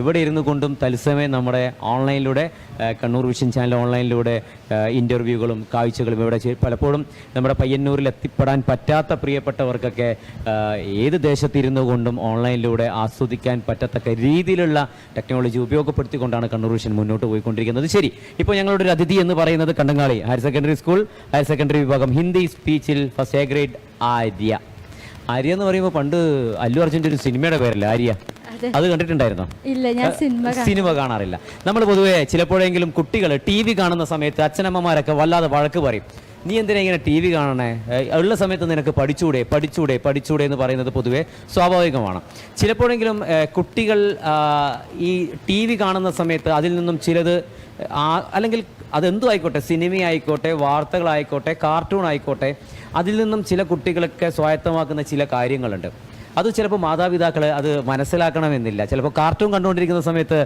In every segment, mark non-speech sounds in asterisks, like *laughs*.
എവിടെ ഇരുന്നു കൊണ്ടും തത്സമയം നമ്മുടെ ഓൺലൈനിലൂടെ കണ്ണൂർ വിഷൻ ചാനൽ ഓൺലൈനിലൂടെ ഇന്റർവ്യൂകളും കാഴ്ചകളും ഇവിടെ പലപ്പോഴും നമ്മുടെ പയ്യന്നൂരിൽ എത്തിപ്പെടാൻ പറ്റാത്ത പ്രിയപ്പെട്ടവർക്കൊക്കെ ഏത് ദേശത്തിരുന്നു കൊണ്ടും ഓൺലൈനിലൂടെ ആസ്വദിക്കാൻ പറ്റത്തക്ക രീതിയിലുള്ള ടെക്നോളജി ഉപയോഗപ്പെടുത്തിക്കൊണ്ടാണ് കണ്ണൂർ വിഷൻ മുന്നോട്ട് പോയിക്കൊണ്ടിരിക്കുന്നത്. ശരി ഇപ്പോൾ ഞങ്ങളുടെ ഒരു അതിഥി എന്ന് പറയുന്നത് Kandangali higher secondary school higher secondary വിഭാഗം Hindi സ്പീച്ചിൽ first A grade Arya. Arya എന്ന് പറയുമ്പോൾ പണ്ട് അല്ലു അർജുന്റെ ഒരു സിനിമയുടെ പേരല്ലേ ആര്യ? അതെ. അത് കണ്ടിട്ടുണ്ടായിരുന്നോ? ഇല്ല ഞാൻ സിനിമ സിനിമ കാണാറില്ല. നമ്മൾ പൊതുവേ ചിലപ്പോഴെങ്കിലും കുട്ടികൾ ടി വി കാണുന്ന സമയത്ത് അച്ഛനമ്മമാരൊക്കെ വല്ലാതെ വഴക്ക് പറയും. നീ എന്തിനാ ഇങ്ങനെ ടി വി കാണണേ? ഉള്ള സമയത്ത് നിനക്ക് പഠിച്ചൂടെ പഠിച്ചൂടെ പഠിച്ചൂടെ എന്ന് പറയുന്നത് പൊതുവേ സ്വാഭാവികമാണ്. ചിലപ്പോഴെങ്കിലും കുട്ടികൾ ഈ ടി വി കാണുന്ന സമയത്ത് അതിൽ നിന്നും ചിലത് അല്ലെങ്കിൽ അതെന്തു ആയിക്കോട്ടെ സിനിമയായിക്കോട്ടെ വാർത്തകളായിക്കോട്ടെ കാർട്ടൂൺ ആയിക്കോട്ടെ അതിൽ നിന്നും ചില കുട്ടികളൊക്കെ സ്വായത്തമാക്കുന്ന ചില കാര്യങ്ങളുണ്ട്. അത് ചിലപ്പോൾ മാതാപിതാക്കൾ അത് മനസ്സിലാക്കണമെന്നില്ല. ചിലപ്പോൾ കാർട്ടൂൺ കണ്ടുകൊണ്ടിരിക്കുന്ന സമയത്ത്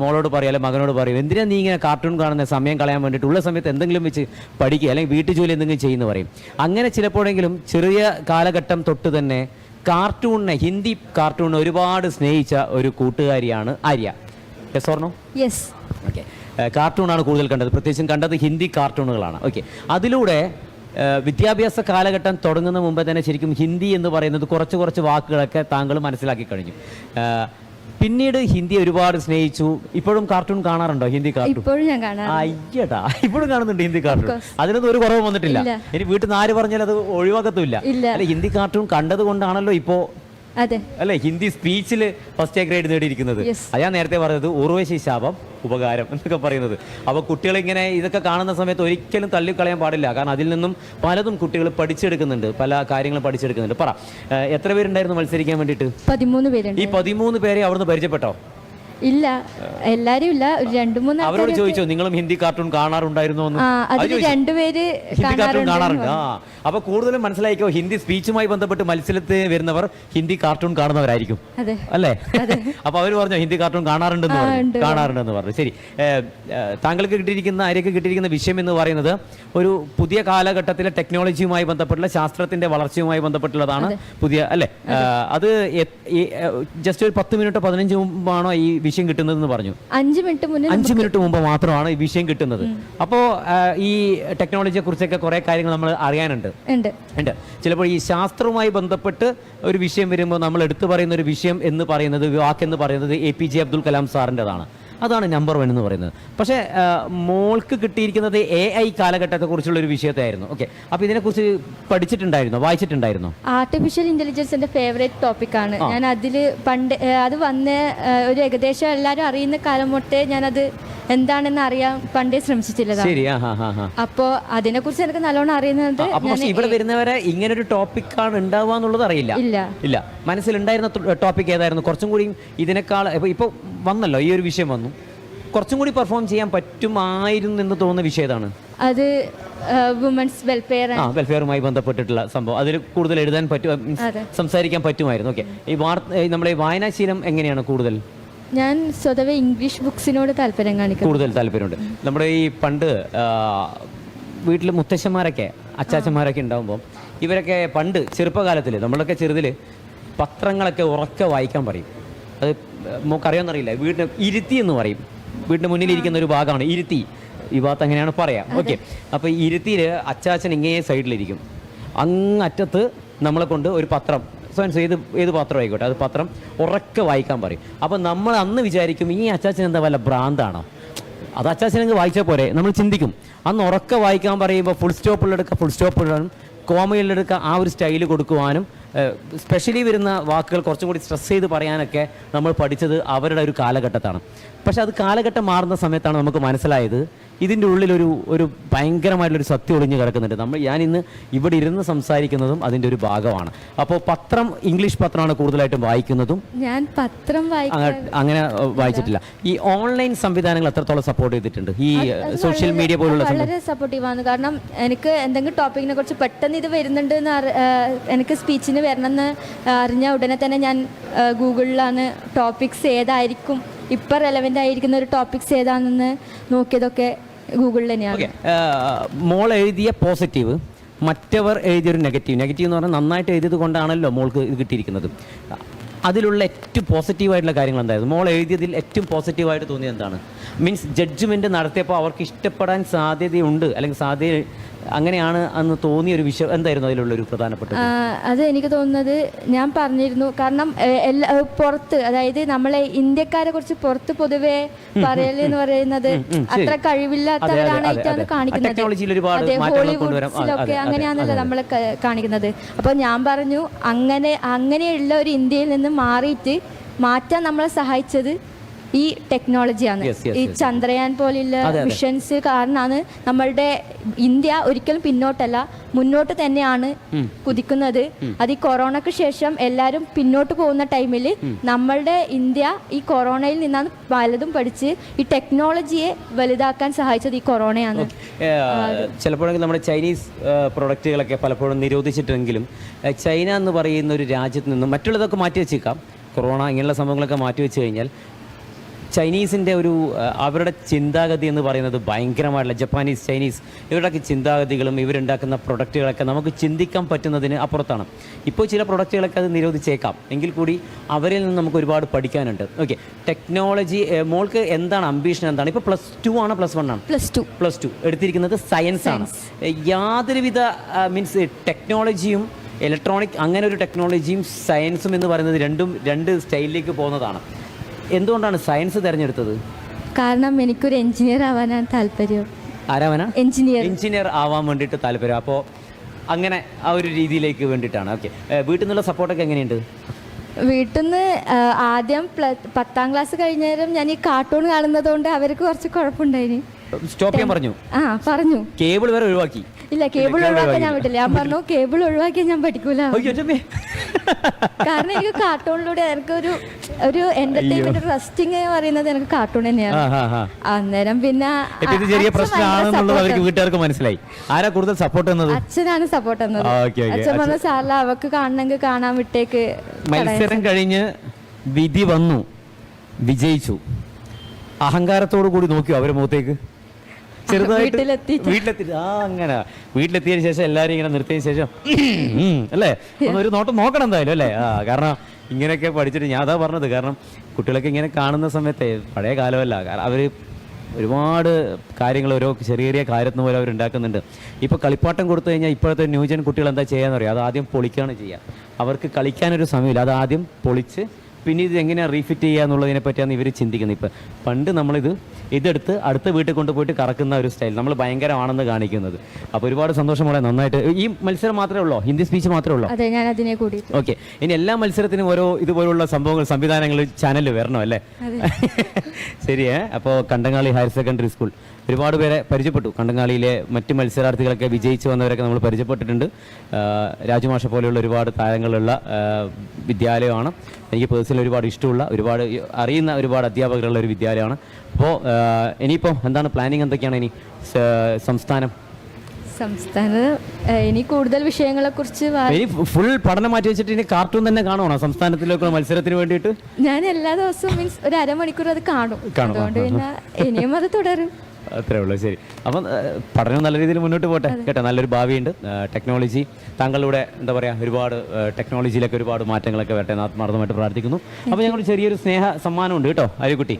മോളോട് പറയും അല്ലെങ്കിൽ മകനോട് പറയും എന്തിനാ നീ ഇങ്ങനെ കാർട്ടൂൺ കാണുന്ന? സമയം കളയാൻ വേണ്ടിയിട്ട് ഉള്ള സമയത്ത് എന്തെങ്കിലും വെച്ച് പഠിക്കുക അല്ലെങ്കിൽ വീട്ടു ജോലി എന്തെങ്കിലും ചെയ്യുന്നു പറയും. അങ്ങനെ ചിലപ്പോഴെങ്കിലും ചെറിയ കാലഘട്ടം തൊട്ട് തന്നെ കാർട്ടൂണിനെ ഹിന്ദി കാർട്ടൂണിനെ ഒരുപാട് സ്നേഹിച്ച ഒരു കൂട്ടുകാരിയാണ് Arya. Yes or no yes okay കാർട്ടൂണാണ് കൂടുതൽ കണ്ടത്. പ്രത്യേകിച്ചും കണ്ടത് ഹിന്ദി കാർട്ടൂണുകളാണ് ഓക്കെ അതിലൂടെ വിദ്യാഭ്യാസ കാലഘട്ടം തുടങ്ങുന്ന മുമ്പേ തന്നെ ശരിക്കും ഹിന്ദി എന്ന് പറയുന്നത് കുറച്ച് കുറച്ച് വാക്കുകളൊക്കെ താങ്കൾ മനസ്സിലാക്കി കഴിഞ്ഞു. പിന്നീട് ഹിന്ദി ഒരുപാട് സ്നേഹിച്ചു. ഇപ്പോഴും കാർട്ടൂൺ കാണാറുണ്ടോ ഹിന്ദി കാർട്ടൂൺ ഇപ്പോഴും ഞാൻ അയ്യടാ ഇപ്പോഴും കാണുന്നുണ്ട് ഹിന്ദി കാർട്ടൂൺ അതിനൊന്നും ഒരു കുറവ് വന്നിട്ടില്ല. ഇനി വീട്ടിൽ നിന്ന് ആര് പറഞ്ഞാലും അത് ഒഴിവാക്കത്തുമില്ല. അല്ല ഹിന്ദി കാർട്ടൂൺ കണ്ടത് കൊണ്ടാണല്ലോ ഇപ്പോ അതെ. അല്ലെ ഹിന്ദി സ്പീച്ചിൽ ഫസ്റ്റ് ഗ്രേഡ് നേടിയിരിക്കുന്നത്. അയാൾ നേരത്തെ പറഞ്ഞത് ഉർവശി ശാപം ഉപകാരം എന്നൊക്കെ പറയുന്നത്. അപ്പോൾ കുട്ടികൾ ഇങ്ങനെ ഇതൊക്കെ കാണുന്ന സമയത്ത് ഒരിക്കലും തള്ളിക്കളയാൻ പാടില്ല. കാരണം അതിൽ നിന്നും പലതും കുട്ടികൾ പഠിച്ചെടുക്കുന്നുണ്ട്. പല കാര്യങ്ങളും പഠിച്ചെടുക്കുന്നുണ്ട്. പറ എത്ര പേരുണ്ടായിരുന്നു മത്സരിക്കാൻ വേണ്ടിയിട്ട്? പതിമൂന്ന് പേരുണ്ട് ഈ പതിമൂന്ന് പേരെ അവിടുന്ന് പരിചയപ്പെട്ടോ? ഇല്ല. എല്ലാരും ഇല്ല. ഒരു രണ്ടു മൂന്ന് അവരോട് ചോദിച്ചോ നിങ്ങളും ഹിന്ദി കാർട്ടൂൺ കാണാറുണ്ടായിരുന്നോ എന്ന്? ആ അത് അതിൽ ചോദിച്ചോ? രണ്ടുപേര് ഹിന്ദി കാർട്ടൂൺ കാണാറുണ്ട് കാണാറുണ്ട്. ആ അപ്പൊ കൂടുതലും മനസ്സിലായിക്കോ ഹിന്ദി സ്പീച്ചുമായി ബന്ധപ്പെട്ട് മത്സരത്തിൽ വരുന്നവർ ഹിന്ദി കാർട്ടൂൺ കാണുന്നവരായിരിക്കും. അതെ. അല്ലേ? *laughs* അപ്പൊ അവർ പറഞ്ഞു ഹിന്ദി കാർട്ടൂൺ കാണാറുണ്ടെന്ന് ആ, പറഞ്ഞു. കാണാറുണ്ടെന്ന് പറഞ്ഞു. ശരി. ഏ, ഏ, താങ്കൾക്ക് കിട്ടിയിരിക്കുന്ന ആര്യക്ക് കിട്ടിയിരിക്കുന്ന വിഷയം എന്ന് പറയുന്നത് ഒരു പുതിയ കാലഘട്ടത്തിലെ ടെക്നോളജിയുമായി ബന്ധപ്പെട്ടുള്ള ശാസ്ത്രത്തിന്റെ വളർച്ചയുമായി ബന്ധപ്പെട്ടുള്ളതാണ് പുതിയ അല്ലേ? ഏ, അത് ജസ്റ്റ് ഒരു പത്ത് മിനിറ്റോ പതിനഞ്ച് മുമ്പാണോ ഈ വിഷയം കിട്ടുന്നതെന്ന് പറഞ്ഞു. അഞ്ച് മിനിറ്റ് മുന്നേ അഞ്ച് മിനിറ്റ് മുമ്പ് മാത്രമാണ് ഈ വിഷയം കിട്ടുന്നത്. അപ്പോ ഈ ടെക്നോളജിയെ കുറിച്ചൊക്കെ കുറെ കാര്യങ്ങൾ നമ്മൾ അറിയാനുണ്ട്. ഉണ്ട്. ഉണ്ട്. ചിലപ്പോൾ ഈ ശാസ്ത്രവുമായി ബന്ധപ്പെട്ട് ഒരു വിഷയം വരുമ്പോൾ നമ്മൾ എടുത്തു പറയുന്ന ഒരു വിഷയം എന്ന് പറയുന്നത് വാക്കെന്ന് പറയുന്നത് A P J Abdul Kalam സാറിന്റെതാണ്. അതാണ് നമ്പർ വൺ എന്ന് പറയുന്നത്. പക്ഷേ മോൾക്ക് കിട്ടിയിരിക്കുന്നത് എ ഐ കാലഘട്ടത്തെക്കുറിച്ചുള്ള ഒരു വിഷയത്തായിരുന്നു ഓക്കെ അപ്പോൾ ഇതിനെക്കുറിച്ച് പഠിച്ചിട്ടുണ്ടായിരുന്നോ? വായിച്ചിട്ടുണ്ടായിരുന്നോ? ആർട്ടിഫിഷ്യൽ ഇന്റലിജൻസ് ഫേവറേറ്റ് ടോപ്പിക് ആണ്. ഞാൻ അതിൽ പണ്ട് അത് വന്ന് ഒരു ഏകദേശം എല്ലാവരും അറിയുന്ന കാലം തൊട്ടേ ഞാനത് എന്താണെന്ന് അറിയാൻ പണ്ടേ ശ്രമിച്ചിട്ടില്ല ശരി. ആ ഹാ ഹാ ഹാ അപ്പോൾ അതിനെക്കുറിച്ച് എനിക്ക് നല്ലോണം അറിയുന്നത് അപ്പൊ പക്ഷേ ഇവിടെ വരുന്നവരെ ഇങ്ങനെ ഒരു ടോപ്പിക്കാണ് ഉണ്ടാവുക എന്നുള്ളത് അറിയില്ല. ഇല്ല. ഇല്ല. മനസ്സിലുണ്ടായിരുന്ന ടോപ്പിക് ഏതായിരുന്നു? കുറച്ചും കൂടി ഇതിനേക്കാൾ ഇപ്പൊ ഇപ്പൊ വന്നല്ലോ ഈ ഒരു വിഷയം വന്നു. കുറച്ചും കൂടി പെർഫോം ചെയ്യാൻ പറ്റുമായിരുന്നു എന്ന് തോന്നുന്ന വിഷയം ഏതാണ്? അത് വുമൻസ് വെൽഫെയർ ആ വെൽഫെയറുമായി ബന്ധപ്പെട്ടിട്ടുള്ള സംഭവം. അതിൽ കൂടുതൽ എഴുതാൻ പറ്റും സംസാരിക്കാൻ പറ്റുമായിരുന്നു. ഓക്കെ. ഈ വാർത്ത നമ്മുടെ ഈ വായനാശീലം എങ്ങനെയാണ് കൂടുതൽ? ഞാൻ സ്വതവേ ഇംഗ്ലീഷ് ബുക്സിനോട് താല്പര്യം കാണിക്കും കൂടുതൽ താല്പര്യമുണ്ട്. നമ്മുടെ ഈ പണ്ട് വീട്ടിൽ മുത്തശ്ശന്മാരൊക്കെ അച്ചാച്ചന്മാരൊക്കെ ഉണ്ടാകുമ്പോൾ ഇവരൊക്കെ പണ്ട് ചെറുപ്പകാലത്തിൽ നമ്മളൊക്കെ ചെറുതിൽ പത്രങ്ങളൊക്കെ ഉറക്കെ വായിക്കാൻ പറയും. അത് നമുക്കറിയാമെന്നറിയില്ല വീടിന് ഇരുത്തി എന്ന് പറയും. വീടിന് മുന്നിലിരിക്കുന്ന ഒരു ഭാഗമാണ് ഇരുത്തി. ഈ ഭാഗത്ത് അങ്ങനെയാണ് പറയാം. ഓക്കെ. അപ്പോൾ ഇരുത്തിയിൽ അച്ചാച്ചൻ ഇങ്ങേ സൈഡിലിരിക്കും. അങ്ങ് അറ്റത്ത് നമ്മളെ കൊണ്ട് ഒരു പത്രം. സോൻസ് ഏത് ഏത് പത്രം ആയിക്കോട്ടെ. അത് പത്രം ഉറക്കെ വായിക്കാൻ പറയും. അപ്പോൾ നമ്മൾ അന്ന് വിചാരിക്കും ഈ അച്ചാച്ചൻ എന്താ വല്ല ഭ്രാന്താണോ? അത് അച്ചാച്ചനങ്ങ് വായിച്ചാൽ പോരെ. നമ്മൾ ചിന്തിക്കും. അന്ന് ഉറക്കെ വായിക്കാൻ പറയുമ്പോൾ ഫുൾ സ്റ്റോപ്പിലെടുക്കുക ഫുൾ സ്റ്റോപ്പ് ഇടാനും കോമയിലെടുക്കുക ആ ഒരു സ്റ്റൈൽ കൊടുക്കുവാനും സ്പെഷ്യലി വരുന്ന വാക്കുകൾ കുറച്ചും കൂടി സ്ട്രെസ് ചെയ്ത് പറയാനൊക്കെ നമ്മൾ പഠിച്ചത് അവരുടെ ഒരു കാലഘട്ടത്താണ്. പക്ഷെ അത് കാലഘട്ടം മാറുന്ന സമയത്താണ് നമുക്ക് മനസ്സിലായത്. ഇതിന്റെ ഉള്ളിലൊരു ഒരു ഒരു ഭയങ്കരമായിട്ടുള്ളൊരു സത്യം ഒളിഞ്ഞു കിടക്കുന്നുണ്ട്. നമ്മൾ ഞാൻ ഇന്ന് ഇവിടെ ഇരുന്ന് സംസാരിക്കുന്നതും അതിന്റെ ഒരു ഭാഗമാണ്. അപ്പോൾ പത്രം ഇംഗ്ലീഷ് പത്രമാണ് കൂടുതലായിട്ടും വായിക്കുന്നതും. ഞാൻ പത്രം അങ്ങനെ വായിച്ചിട്ടില്ല. ഈ ഓൺലൈൻ സംവിധാനങ്ങൾ എത്രത്തോളം സപ്പോർട്ട് ചെയ്തിട്ടുണ്ട്? ഈ സോഷ്യൽ മീഡിയ പോലുള്ള വളരെ സപ്പോർട്ടീവാണ് കാരണം എനിക്ക് എന്തെങ്കിലും ടോപ്പിക്കിനെ കുറിച്ച് പെട്ടെന്ന് ഇത് വരുന്നുണ്ട് എന്ന് എനിക്ക് സ്പീച്ചിന് വരണമെന്ന് അറിഞ്ഞ ഉടനെ തന്നെ ഞാൻ ഗൂഗിളിലാണ് ടോപ്പിക്സ് ഏതായിരിക്കും ഇപ്പം റെലവെന്റ് ആയിരിക്കുന്ന ഒരു ടോപ്പിക്സ് ഏതാണെന്ന് നോക്കിയതൊക്കെ ഗൂഗിളിൽ തന്നെയാണ്. മോൾ എഴുതിയ പോസിറ്റീവ് മറ്റവർ എഴുതിയൊരു നെഗറ്റീവ് നെഗറ്റീവ് എന്ന് പറഞ്ഞാൽ നന്നായിട്ട് എഴുതിയത് കൊണ്ടാണല്ലോ മോൾക്ക് ഇത് കിട്ടിയിരിക്കുന്നത്. അതിലുള്ള ഏറ്റവും പോസിറ്റീവായിട്ടുള്ള കാര്യങ്ങൾ എന്തായിരുന്നു? മോൾ എഴുതിയതിൽ ഏറ്റവും പോസിറ്റീവായിട്ട് തോന്നിയത് എന്താണ്? മീൻസ് ജഡ്ജ്മെന്റ് നടത്തിയപ്പോൾ അവർക്ക് ഇഷ്ടപ്പെടാൻ സാധ്യതയുണ്ട് അല്ലെങ്കിൽ സാധ്യത അങ്ങനെയാണ് അന്ന് തോന്നിയ ഒരു വിഷയം എന്തായിരുന്നു അതിലുള്ള ഒരു പ്രധാനപ്പെട്ട അത് എനിക്ക് തോന്നുന്നത് ഞാൻ പറഞ്ഞിരുന്നു. കാരണം എല്ലാ പുറത്ത് അതായത് നമ്മളെ ഇന്ത്യക്കാരെ കുറിച്ച് പുറത്ത് പൊതുവെ പറയൽ എന്ന് പറയുന്നത് അത്ര കഴിവില്ലാത്തവരാണ് ഏറ്റവും കാണിക്കുന്നത്. അതെ, ഹോളിവുഡ്സിലൊക്കെ അങ്ങനെയാണല്ലോ നമ്മൾ കാണിക്കുന്നത്. അപ്പൊ ഞാൻ പറഞ്ഞു അങ്ങനെ അങ്ങനെയുള്ള ഒരു ഇന്ത്യയിൽ നിന്ന് മാറിയിട്ട് മാറ്റാൻ നമ്മളെ സഹായിച്ചത് ഈ ടെക്നോളജിയാണ് ഈ ചന്ദ്രയാൻ അതെ. മിഷൻസ് കാരണമാണ് നമ്മളുടെ ഇന്ത്യ ഒരിക്കലും പിന്നോട്ടല്ല മുന്നോട്ട് തന്നെയാണ് കുതിക്കുന്നത്. അത് ഈ കൊറോണക്ക് ശേഷം എല്ലാവരും പിന്നോട്ട് പോകുന്ന ടൈമിൽ നമ്മളുടെ ഇന്ത്യ ഈ കൊറോണയിൽ നിന്നാണ് പലതും പഠിച്ച് ഈ ടെക്നോളജിയെ വലുതാക്കാൻ സഹായിച്ചത് ഈ കൊറോണയാണ്. ചിലപ്പോഴെങ്കിൽ നമ്മുടെ ചൈനീസ് പ്രൊഡക്റ്റുകളൊക്കെ പലപ്പോഴും നിരോധിച്ചിട്ടെങ്കിലും ചൈന എന്ന് പറയുന്ന ഒരു രാജ്യത്ത് നിന്നും മറ്റുള്ളതൊക്കെ മാറ്റി വെച്ചേക്കാം കൊറോണ ഇങ്ങനെയുള്ള സംഭവങ്ങളൊക്കെ മാറ്റി വെച്ച് കഴിഞ്ഞാൽ ചൈനീസിന്റെ ഒരു അവരുടെ ചിന്താഗതി എന്ന് പറയുന്നത് ഭയങ്കരമായിട്ടുള്ള ജപ്പാനീസ് ചൈനീസ് ഇവരുടെയൊക്കെ ചിന്താഗതികളും ഇവരുണ്ടാക്കുന്ന പ്രൊഡക്റ്റുകളൊക്കെ നമുക്ക് ചിന്തിക്കാൻ പറ്റുന്നതിന് അപ്പുറത്താണ്. ഇപ്പോൾ ചില പ്രൊഡക്റ്റുകളൊക്കെ അത് നിരോധിച്ചേക്കാം. എങ്കിൽ കൂടി അവരിൽ നിന്ന് നമുക്ക് ഒരുപാട് പഠിക്കാനുണ്ട്. ഓക്കെ ടെക്നോളജി മോൾക്ക് എന്താണ് അംബീഷൻ എന്താണ്? ഇപ്പോൾ പ്ലസ് ടു ആണ് പ്ലസ് വൺ ആണ്. പ്ലസ് ടു പ്ലസ് ടു എടുത്തിരിക്കുന്നത് സയൻസ് ആണ്. യാതൊരുവിധ മീൻസ് ടെക്നോളജിയും ഇലക്ട്രോണിക് അങ്ങനെ ഒരു ടെക്നോളജിയും സയൻസും എന്ന് പറയുന്നത് രണ്ടും രണ്ട് സ്റ്റൈലിലേക്ക് പോകുന്നതാണ്. എന്തുകൊണ്ടാണ് സയൻസ് തിരഞ്ഞെടുത്തത്? കാരണം എനിക്കൊരു എഞ്ചിനീയർ ആവാനാണ് താല്പര്യം. ആരാവാനാ? എഞ്ചിനീയർ. എഞ്ചിനീയർ ആവാൻ വേണ്ടിയിട്ട് താല്പര്യം. അപ്പോൾ അങ്ങനെ ആ ഒരു രീതിയിലേക്ക് വേണ്ടിയിട്ടാണ്. ഓക്കെ. വീട്ടിൽ നിന്നുള്ള സപ്പോർട്ടൊക്കെ എങ്ങനെയുണ്ട്? വീട്ടിൽ നിന്ന് ആദ്യം പത്താം ക്ലാസ് കഴിഞ്ഞാലും ഞാൻ ഈ കാർട്ടൂൺ കാണുന്നതുകൊണ്ട് അവർക്ക് കുറച്ച് കുഴപ്പമുണ്ടായിന്. സ്റ്റോപ്പ് ചെയ്യാൻ പറഞ്ഞു. ആ പറഞ്ഞു. കേബിൾ വരെ ഒഴിവാക്കി. ഇല്ല കേബിൾ ഒഴിവാക്കാൻ ഞാൻ പറ്റില്ല ഞാൻ പറഞ്ഞു കേബിൾ ഒഴിവാക്കിയാൽ ഞാൻ പഠിക്കൂല. കാരണം എനിക്ക് കാർട്ടൂണിലൂടെ എനിക്ക് ഒരു ഒരു എന്റർടൈൻമെന്റ് റെസ്റ്റിംഗ് പറയുന്നത് എനിക്ക് കാർട്ടൂൺ തന്നെയാണ്. അന്നേരം പിന്നെ ചെറിയ പ്രശ്നമാണെന്നുള്ളത് അവർക്ക് വീട്ടുകാർക്ക് മനസ്സിലായി. ആരാ കൂടുതൽ സപ്പോർട്ട് എന്നത് അച്ഛനാണ് സപ്പോർട്ട് തന്നത്. അച്ഛൻ പറഞ്ഞ സാറില അവക്ക് കാണണമെങ്കിൽ കാണാൻ വിട്ടേക്ക് മത്സരം കഴിഞ്ഞ് വിധി വന്നു. വിജയിച്ചു. അഹങ്കാരത്തോടു കൂടി നോക്കിയോ അവരെ മുഖത്തേക്ക്? ചെറുതായിട്ട് വീട്ടിലെത്തി ആ അങ്ങനെ. വീട്ടിലെത്തിയതിനു ശേഷം എല്ലാവരും ഇങ്ങനെ നിർത്തിയതിനു ശേഷം അല്ലേ? ഒന്ന് ഒരു നോട്ടം നോക്കണം എന്തായാലും അല്ലേ? ആ കാരണം ഇങ്ങനെയൊക്കെ പഠിച്ചിട്ട് ഞാൻ അതാ പറഞ്ഞത്. കാരണം കുട്ടികളൊക്കെ ഇങ്ങനെ കാണുന്ന സമയത്തെ പഴയ കാലമല്ല. കാരണം അവർ ഒരുപാട് കാര്യങ്ങൾ ഓരോ ചെറിയ ചെറിയ കാര്യത്തിന് പോലെ അവർ ഉണ്ടാക്കുന്നുണ്ട്. ഇപ്പോൾ കളിപ്പാട്ടം കൊടുത്തു കഴിഞ്ഞാൽ ഇപ്പോഴത്തെ ന്യൂജൻ കുട്ടികൾ എന്താ ചെയ്യാന്ന് പറയുക അത് ആദ്യം പൊളിക്കുകയാണ് ചെയ്യുക അവർക്ക് കളിക്കാനൊരു സമയമില്ല. അത് ആദ്യം പൊളിച്ച് പിന്നെ ഇത് എങ്ങനെയാണ് റീഫിറ്റ് ചെയ്യുക എന്നുള്ളതിനെ പറ്റിയാണ് ഇവർ ചിന്തിക്കുന്നത്. ഇപ്പം പണ്ട് നമ്മളിത് ഇതെടുത്ത് അടുത്ത വീട്ടിൽ കൊണ്ടുപോയിട്ട് കറക്കുന്ന ഒരു സ്റ്റൈൽ നമ്മൾ ഭയങ്കരമാണെന്ന് കാണിക്കുന്നത്. അപ്പോൾ ഒരുപാട് സന്തോഷം സന്തോഷമുള്ള നന്നായിട്ട്. ഈ മത്സരം മാത്രമേ ഉള്ളൂ? ഹിന്ദി സ്പീച്ച് മാത്രമേ ഉള്ളൂ? അതെ ഞാൻ അതിനെ കൂടി ഓക്കെ. ഇനി എല്ലാ മത്സരത്തിനും ഓരോ ഇതുപോലുള്ള സംഭവങ്ങൾ സംവിധാനങ്ങൾ ചാനലിൽ വരണം അല്ലേ? *laughs* ശരിയേ. അപ്പോൾ കണ്ടങ്ങാളി ഹയർ സെക്കൻഡറി സ്കൂൾ. ഒരുപാട് പേരെ പരിചയപ്പെട്ടു. കണ്ടങ്ങാളിയിലെ മറ്റ് മത്സരാർത്ഥികളൊക്കെ വിജയിച്ചു വന്നവരൊക്കെ നമ്മൾ പരിചയപ്പെട്ടിട്ടുണ്ട്. രാജമാഷ പോലെയുള്ള ഒരുപാട് താരങ്ങളുള്ള വിദ്യാലയമാണ്. എനിക്ക് പേഴ്സണലി ഒരുപാട് ഇഷ്ടമുള്ള ഒരുപാട് അറിയുന്ന ഒരുപാട് അധ്യാപകരുള്ള ഒരു വിദ്യാലയമാണ്. അപ്പോൾ ഇനിയിപ്പോൾ എന്താണ് പ്ലാനിങ് എന്തൊക്കെയാണ് ഇനി? സംസ്ഥാനം? സംസ്ഥാന ഇനി കൂടുതൽ വിഷയങ്ങളെ കുറിച്ച് ഫുൾ പഠനം മാറ്റി വെച്ചിട്ട് ഇനി കാർട്ടൂൺ തന്നെ കാണുവാണോ? സംസ്ഥാനത്തിലേക്കുള്ള മത്സരത്തിന് വേണ്ടിയിട്ട്? ഞാൻ എല്ലാ ദിവസവും മീൻസ് ഒരു അരമണിക്കൂർ അത് കാണും, അതുകൊണ്ട് പിന്നെ ഇനിയും അത് തുടരും. അത്രേ ഉള്ളൂ ശരി. അപ്പം പഠനം നല്ല രീതിയിൽ മുന്നോട്ട് പോട്ടെ. കേട്ടോ നല്ലൊരു ഭാവിയുണ്ട്. ടെക്നോളജി താങ്കളുടെ എന്താ പറയുക ഒരുപാട് ടെക്നോളജിയിലൊക്കെ ഒരുപാട് മാറ്റങ്ങളൊക്കെ വരട്ടെ എന്ന് ആത്മാർത്ഥമായിട്ട് പ്രാർത്ഥിക്കുന്നു. അപ്പോൾ ഞങ്ങൾ ചെറിയൊരു സ്നേഹ സമ്മാനമുണ്ട് കേട്ടോ അരിക്കുട്ടി.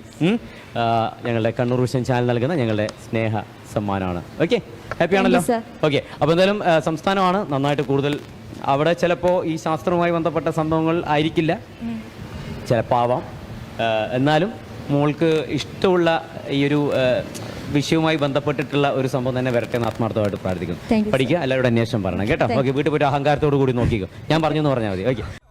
ഞങ്ങളുടെ കണ്ണൂർ വിഷൻ ചാനൽ നൽകുന്ന ഞങ്ങളുടെ സ്നേഹ സമ്മാനമാണ്. ഓക്കെ ഹാപ്പി ആണല്ലോ. ഓക്കെ അപ്പോൾ എന്തായാലും സംസ്ഥാനമാണ് നന്നായിട്ട് കൂടുതൽ അവിടെ ചിലപ്പോൾ ഈ ശാസ്ത്രവുമായി ബന്ധപ്പെട്ട സംഭവങ്ങൾ ആയിരിക്കില്ല. ചിലപ്പോൾ ആവാം എന്നാലും മോൾക്ക് ഇഷ്ടമുള്ള ഈ ഒരു വിഷയവുമായി ബന്ധപ്പെട്ടിട്ടുള്ള ഒരു സംഭവം തന്നെ വരട്ടെ എന്ന് ആത്മാർത്ഥമായിട്ട് പ്രാർത്ഥിക്കുന്നു. പഠിക്കുക എല്ലാവരുടെ അന്വേഷണം പറയണം. കേട്ടോ. ഓക്കെ വീട്ടിൽ പോയിട്ട് അഹങ്കാരത്തോടു കൂടി നോക്കിക്കോ. ഞാൻ പറഞ്ഞു എന്ന് പറഞ്ഞാൽ മതി. ഓക്കെ.